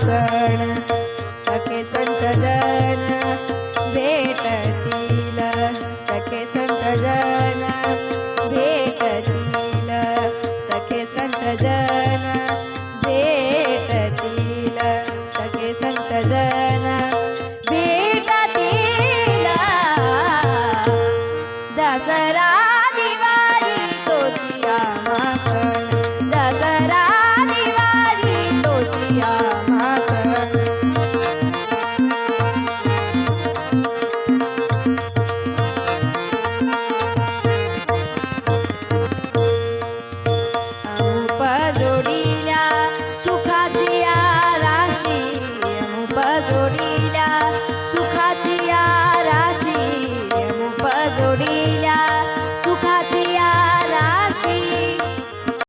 सण सखे संत जन भेटतील. सखे संत जन भेटतील. सखे संत जन भेटतील. सखे संत जन भेटतील. दसरा दिवा জরুরি